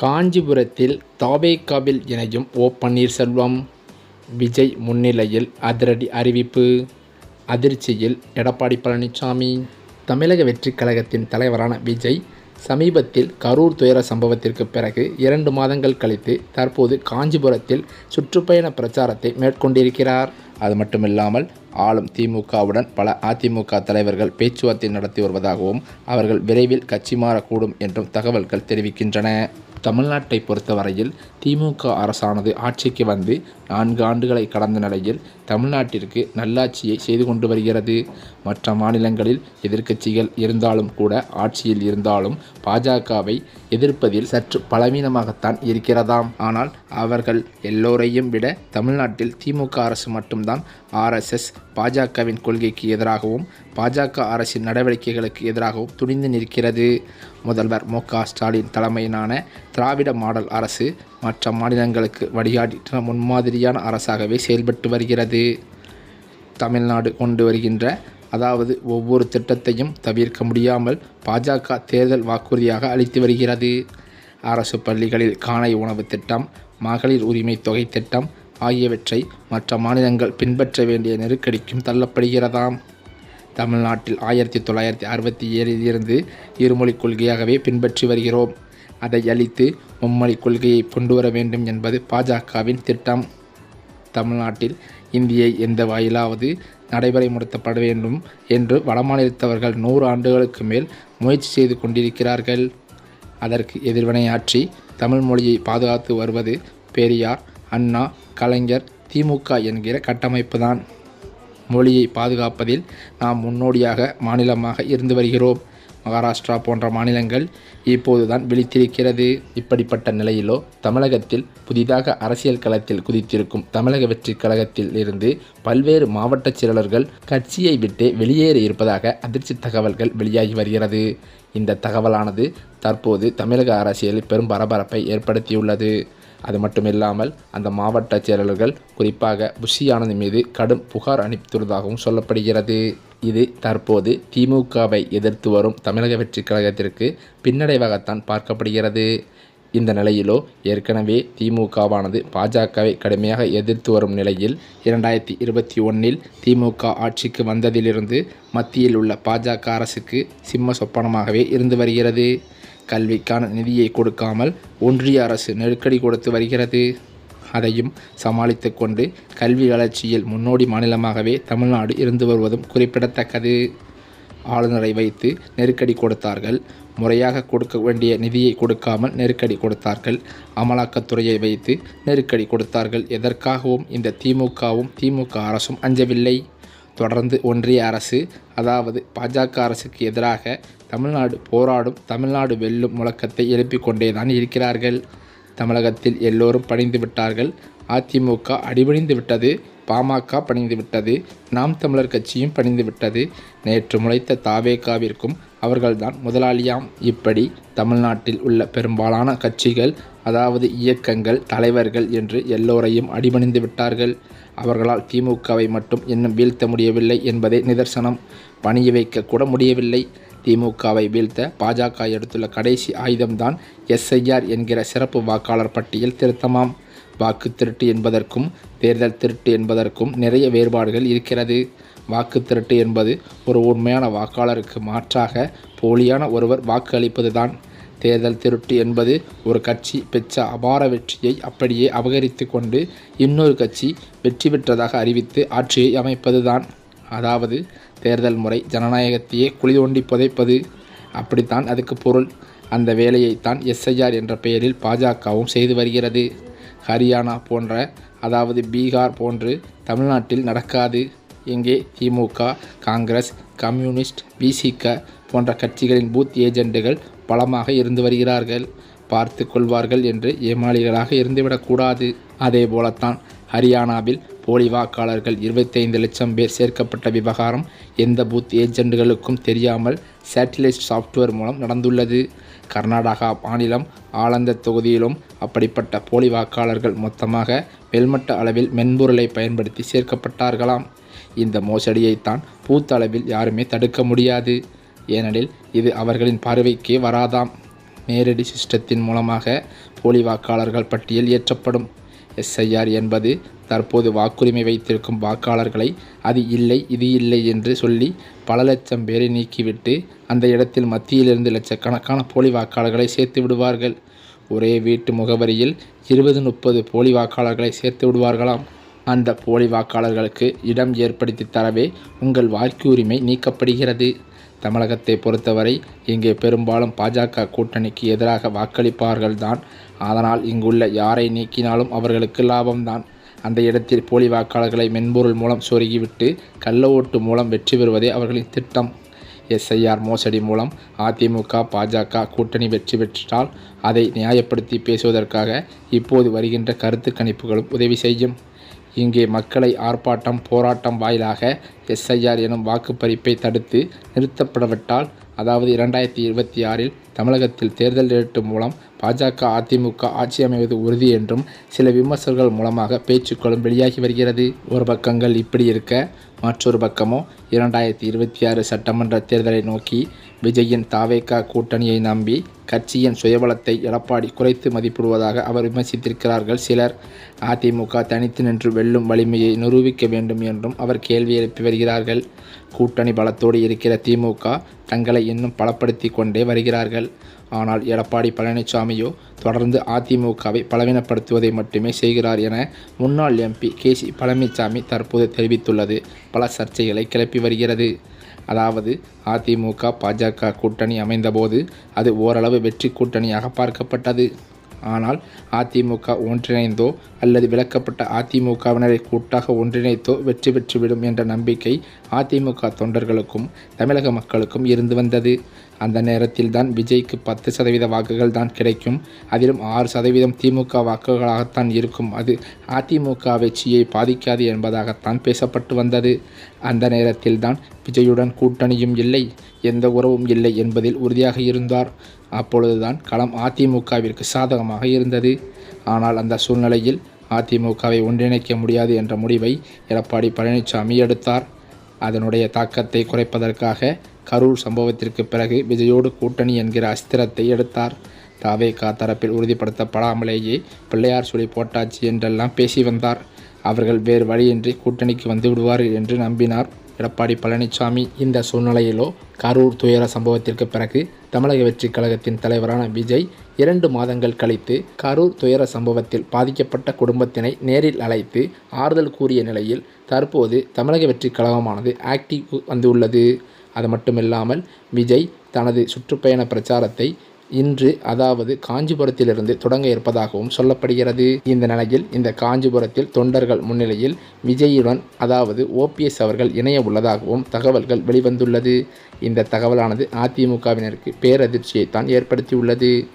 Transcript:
காஞ்சிபுரத்தில் தாவேகாவில் இணையும் ஓ பன்னீர்செல்வம் விஜய் முன்னிலையில் அதிரடி அறிவிப்பு. அதிர்ச்சியில் எடப்பாடி பழனிசாமி தமிழக வெற்றிக் கழகத்தின் தலைவரான விஜய் சமீபத்தில் கரூர் துயர சம்பவத்திற்கு பிறகு இரண்டு மாதங்கள் கழித்து தற்போது காஞ்சிபுரத்தில் சுற்றுப்பயண பிரச்சாரத்தை மேற்கொண்டிருக்கிறார். அது மட்டுமில்லாமல் ஆளும் திமுகவுடன் பல அதிமுக தலைவர்கள் பேச்சுவார்த்தை நடத்தி வருவதாகவும் அவர்கள் விரைவில் கட்சி மாறக்கூடும் என்றும் தகவல்கள் தெரிவிக்கின்றன. தமிழ்நாட்டை பொறுத்தவரையில் திமுக அரசானது ஆட்சிக்கு வந்து நான்கு ஆண்டுகளை கடந்த நிலையில் தமிழ்நாட்டிற்கு நல்லாட்சியை செய்து கொண்டு வருகிறது. மற்ற மாநிலங்களில் எதிர்க்கட்சிகள் இருந்தாலும் கூட ஆட்சியில் இருந்தாலும் பாஜகவை எதிர்ப்பதில் சற்று பலவீனமாகத்தான் இருக்கிறதாம். ஆனால் அவர்கள் எல்லோரையும் விட தமிழ்நாட்டில் திமுக அரசு மட்டும்தான் ஆர்எஸ்எஸ் பாஜகவின் கொள்கைக்கு எதிராகவும் பாஜக அரசின் நடவடிக்கைகளுக்கு எதிராகவும் துணிந்து நிற்கிறது. முதல்வர் மு க ஸ்டாலின் தலைமையிலான திராவிட மாடல் அரசு மற்ற மாநிலங்களுக்கு வழிகாட்டின முன்மாதிரியான அரசாகவே செயல்பட்டு வருகிறது. தமிழ்நாடு கொண்டு வருகின்ற அதாவது ஒவ்வொரு திட்டத்தையும் தவிர்க்க முடியாமல் பாஜக தேர்தல் வாக்குறுதியாக அளித்து வருகிறது. அரசு பள்ளிகளில் காணை உணவு திட்டம் மகளிர் உரிமை தொகை திட்டம் ஆகியவற்றை மற்ற மாநிலங்கள் பின்பற்ற வேண்டிய நெருக்கடிக்கும் தள்ளப்படுகிறதாம். தமிழ்நாட்டில் ஆயிரத்தி தொள்ளாயிரத்தி அறுபத்தி ஏழில் இருந்து இருமொழிக் கொள்கையாகவே பின்பற்றி வருகிறோம். அதை அளித்து மும்மொழி கொள்கையை கொண்டு வர வேண்டும் என்பது பாஜகவின் திட்டம். தமிழ்நாட்டில் இந்தியை எந்த வாயிலாவது நடைமுறைப்படுத்தப்பட வேண்டும் என்று வடமாநிலத்தவர்கள் நூறு ஆண்டுகளுக்கு மேல் முயற்சி செய்து கொண்டிருக்கிறார்கள். அதற்கு எதிர்வினையாற்றி தமிழ் மொழியை பாதுகாத்து வருவது பெரியார் அண்ணா கலைஞர் திமுக என்கிற கட்டமைப்பு தான் மொழியை பாதுகாப்பதில் நாம் முன்னோடியாக மாநிலமாக இருந்து வருகிறோம். மகாராஷ்டிரா போன்ற மாநிலங்கள் இப்போதுதான் விழித்திருக்கிறது. இப்படிப்பட்ட நிலையிலோ தமிழகத்தில் புதிதாக அரசியல் களத்தில் குதித்திருக்கும் தமிழக வெற்றி கழகத்தில் இருந்து பல்வேறு மாவட்ட செயலர்கள் கட்சியை விட்டு வெளியேறி இருப்பதாக அதிர்ச்சி தகவல்கள் வெளியாகி வருகிறது. இந்த தகவலானது தற்போது தமிழக அரசியலில் பெரும் பரபரப்பை ஏற்படுத்தியுள்ளது. அது மட்டுமில்லாமல் அந்த மாவட்ட செயலாளர்கள் குறிப்பாக புஷியானது மீது கடும் புகார் அனுப்பித்துள்ளதாகவும் சொல்லப்படுகிறது. இது தற்போது திமுகவை எதிர்த்து வரும் தமிழக வெற்றி கழகத்திற்கு பின்னடைவாகத்தான் பார்க்கப்படுகிறது. இந்த நிலையிலோ ஏற்கனவே திமுகவானது பாஜகவை கடுமையாக எதிர்த்து வரும் நிலையில் இரண்டாயிரத்தி இருபத்தி ஒன்றில் திமுக ஆட்சிக்கு வந்ததிலிருந்து மத்தியில் உள்ள பாஜக அரசுக்கு சிம்ம சொப்பனமாகவே இருந்து வருகிறது. கல்விக்கான நிதியை கொடுக்காமல் ஒன்றிய அரசு நெருக்கடி கொடுத்து வருகிறது. அதையும் சமாளித்து கொண்டு கல்வி வளர்ச்சியில் முன்னோடி மாநிலமாகவே தமிழ்நாடு இருந்து வருவதும் குறிப்பிடத்தக்கது. ஆளுநரை வைத்து நெருக்கடி கொடுத்தார்கள். முறையாக கொடுக்க வேண்டிய நிதியை கொடுக்காமல் நெருக்கடி கொடுத்தார்கள். அமலாக்கத்துறையை வைத்து நெருக்கடி கொடுத்தார்கள். எதற்காகவும் இந்த திமுகவும் திமுக அரசும் அஞ்சவில்லை. தொடர்ந்து ஒன்றிய அரசு அதாவது பாஜக அரசுக்கு எதிராக தமிழ்நாடு போராடும் தமிழ்நாடு வெல்லும் முழக்கத்தை எழுப்பிக் கொண்டேதான் இருக்கிறார்கள். தமிழகத்தில் எல்லோரும் பணிந்து விட்டார்கள். அதிமுக அடிபணிந்து விட்டது பாமக பணிந்து விட்டது நாம் தமிழர் கட்சியும் பணிந்து விட்டது. நேற்று முளைத்த தாவேகாவிற்கும் அவர்கள்தான் முதலாளியாம். இப்படி தமிழ்நாட்டில் உள்ள பெரும்பாலான கட்சிகள் அதாவது இயக்கங்கள் தலைவர்கள் என்று எல்லோரையும் அடிபணிந்து விட்டார்கள். அவர்களால் திமுகவை மட்டும் இன்னும் வீழ்த்த முடியவில்லை என்பதே நிதர்சனம். பணிய வைக்க கூட முடியவில்லை. திமுகவை வீழ்த்த பாஜக எடுத்துள்ள கடைசி ஆயுதம்தான் எஸ்ஐஆர் என்கிற சிறப்பு வாக்காளர் பட்டியல் திருத்தமாம். வாக்கு திருட்டு என்பதற்கும் தேர்தல் திருட்டு என்பதற்கும் நிறைய வேறுபாடுகள் இருக்கிறது. வாக்கு திருட்டு என்பது ஒரு உண்மையான வாக்காளருக்கு மாற்றாக போலியான ஒருவர் வாக்கு அளிப்பதுதான் தேர்தல் திருட்டு என்பது ஒரு கட்சி பெற்ற அபார வெற்றியை அப்படியே அபகரித்து கொண்டு இன்னொரு கட்சி வெற்றி பெற்றதாக அறிவித்து ஆட்சியை அமைப்பதுதான். அதாவது தேர்தல் முறை ஜனநாயகத்தையே குழி தோண்டி புதைப்பது. அப்படித்தான் அதுக்கு பொருள். அந்த வேலையைத்தான் எஸ்ஐஆர் என்ற பெயரில் பாஜகவும் செய்து வருகிறது. ஹரியானா போன்ற அதாவது பீகார் போன்று தமிழ்நாட்டில் நடக்காது. இங்கே திமுக காங்கிரஸ் கம்யூனிஸ்ட் பிசிக போன்ற கட்சிகளின் பூத் ஏஜெண்டுகள் பலமாக இருந்து வருகிறார்கள். பார்த்து கொள்வார்கள் என்று ஏமாளிகளாக இருந்துவிடக்கூடாது அதே போலத்தான் ஹரியானாவில் போலி வாக்காளர்கள் இருபத்தைந்து லட்சம் பேர் சேர்க்கப்பட்ட விவகாரம் எந்த பூத் ஏஜெண்டுகளுக்கும் தெரியாமல் சேட்டிலைட் சாஃப்ட்வேர் மூலம் நடந்துள்ளது. கர்நாடகா மாநிலம் ஆலந்த தொகுதியிலும் அப்படிப்பட்ட போலி வாக்காளர்கள் மொத்தமாக மேல்மட்ட அளவில் மென்பொருளை பயன்படுத்தி சேர்க்கப்பட்டார்களாம். இந்த மோசடியைத்தான் பூத்தளவில் யாருமே தடுக்க முடியாது. ஏனெனில் இது அவர்களின் பார்வைக்கே வராதாம். நேரடி சிஸ்டத்தின் மூலமாக போலி வாக்காளர்கள் பட்டியல் ஏற்றப்படும். எஸ்ஐஆர் என்பது தற்போது வாக்குரிமை வைத்திருக்கும் வாக்காளர்களை அது இல்லை இது இல்லை என்று சொல்லி பல லட்சம் பேரை நீக்கிவிட்டு அந்த இடத்தில் மத்தியிலிருந்து லட்சக்கணக்கான போலி வாக்காளர்களை சேர்த்து விடுவார்கள். ஒரே வீட்டு முகவரியில் இருபது முப்பது போலி வாக்காளர்களை சேர்த்து விடுவார்களாம். அந்த போலி வாக்காளர்களுக்கு இடம் ஏற்படுத்தி தரவே உங்கள் வாக்குரிமை நீக்கப்படுகிறது. தமிழகத்தை பொறுத்தவரை இங்கே பெரும்பாலும் பாஜக கூட்டணிக்கு எதிராக வாக்களிப்பார்கள்தான். அதனால் இங்குள்ள யாரை நீக்கினாலும் அவர்களுக்கு லாபம்தான். அந்த இடத்தில் போலி வாக்காளர்களை மென்பொருள் மூலம் சொருகிவிட்டு கள்ள ஓட்டு மூலம் வெற்றி பெறுவதே அவர்களின் திட்டம். எஸ்ஐஆர் மோசடி மூலம் அதிமுக பாஜக கூட்டணி வெற்றி பெற்றால் அதை நியாயப்படுத்தி பேசுவதற்காக இப்போது வருகின்ற கருத்து கணிப்புகளும் உதவி செய்யும். இங்கே மக்களை ஆர்ப்பாட்டம் போராட்டம் வாயிலாக எஸ்ஐஆர் எனும் வாக்குப்பறிப்பை தடுத்து நிறுத்தப்படவிட்டால் அதாவது இரண்டாயிரத்தி இருபத்தி ஆறில் தமிழகத்தில் தேர்தல் ஏற்று மூலம் பாஜக அதிமுக ஆட்சி அமைவது உறுதி என்றும் சில விமர்சகர்கள் மூலமாக பேச்சுக்களும் வெளியாகி வருகிறது. ஒரு பக்கங்கள் இப்படி இருக்க மற்றொரு பக்கமோ இரண்டாயிரத்தி இருபத்தி ஆறு சட்டமன்ற தேர்தலை நோக்கி விஜயின் தாவேகா கூட்டணியை நம்பி கட்சியின் சுயபலத்தை எடப்பாடி குறைத்து மதிப்பிடுவதாக அவர் விமர்சித்திருக்கிறார்கள் சிலர். அதிமுக தனித்து நின்று வெல்லும் வலிமையை நிரூபிக்க வேண்டும் என்றும் அவர் கேள்வி எழுப்பி வருகிறார்கள். கூட்டணி பலத்தோடு இருக்கிற திமுக தங்களை இன்னும் பலப்படுத்தி கொண்டே வருகிறார்கள். ஆனால் எடப்பாடி பழனிசாமியோ தொடர்ந்து அதிமுகவை பலவீனப்படுத்துவதை மட்டுமே செய்கிறார் என முன்னாள் எம்பி கே சி பழனிசாமி தற்போது தெரிவித்துள்ளது. பல சர்ச்சைகளை கிளப்பி வருகிறது. அதாவது அதிமுக பாஜக கூட்டணி அமைந்தபோது அது ஓரளவு வெற்றி கூட்டணியாக பார்க்கப்பட்டது. ஆனால் அதிமுக ஒன்றிணைந்தோ அல்லது விலக்கப்பட்ட அதிமுகவினரை கூட்டாக ஒன்றிணைத்தோ வெற்றி பெற்றுவிடும் என்ற நம்பிக்கை அதிமுக தொண்டர்களுக்கும் தமிழக மக்களுக்கும் இருந்து வந்தது. அந்த நேரத்தில் தான் விஜய்க்கு பத்து சதவீத வாக்குகள் தான் கிடைக்கும். அதிலும் ஆறு சதவீதம் திமுக வாக்குகளாகத்தான் இருக்கும். அது அதிமுக வெற்றியை பாதிக்காது என்பதாகத்தான் பேசப்பட்டு வந்தது. அந்த நேரத்தில் தான் விஜயுடன் கூட்டணியும் இல்லை. எந்த உறவும் இல்லை என்பதில் உறுதியாக இருந்தார். அப்பொழுதுதான் களம் அதிமுகவிற்கு சாதகமாக இருந்தது. ஆனால் அந்த சூழ்நிலையில் அதிமுகவை ஒன்றிணைக்க முடியாது என்ற முடிவை எடப்பாடி பழனிசாமி எடுத்தார். அதனுடைய தாக்கத்தை குறைப்பதற்காக கரூர் சம்பவத்திற்கு பிறகு விஜயோடு கூட்டணி என்கிற அஸ்திரத்தை எடுத்தார். தாவேகா தரப்பில் உறுதிப்படுத்தப்படாமலேயே பிள்ளையார் சொல்லி போட்டாச்சு என்றெல்லாம் பேசி வந்தார். அவர்கள் வேறு வழியின்றி கூட்டணிக்கு வந்து விடுவார்கள் என்று நம்பினார். எடப்பாடி பழனிசாமி இந்த சூழ்நிலையிலோ கரூர் துயர சம்பவத்திற்கு பிறகு தமிழக வெற்றி கழகத்தின் தலைவரான விஜய் இரண்டு மாதங்கள் கழித்து கரூர் துயர சம்பவத்தில் பாதிக்கப்பட்ட குடும்பத்தினை நேரில் அழைத்து ஆறுதல் கூறிய நிலையில் தற்போது தமிழக வெற்றி கழகமானது ஆக்டிவ் வந்துள்ளது. அது மட்டுமில்லாமல் விஜய் தனது சுற்றுப்பயண பிரச்சாரத்தை இன்று அதாவது காஞ்சிபுரத்திலிருந்து தொடங்க இருப்பதாகவும் சொல்லப்படுகிறது. இந்த நிலையில் இந்த காஞ்சிபுரத்தில் தொண்டர்கள் முன்னிலையில் விஜயுடன் அதாவது ஓபிஎஸ் அவர்கள் இணைய உள்ளதாகவும் தகவல்கள் வெளிவந்துள்ளது. இந்த தகவலானது அதிமுகவினருக்கு பேரதிர்ச்சியை தான் ஏற்படுத்தியுள்ளது.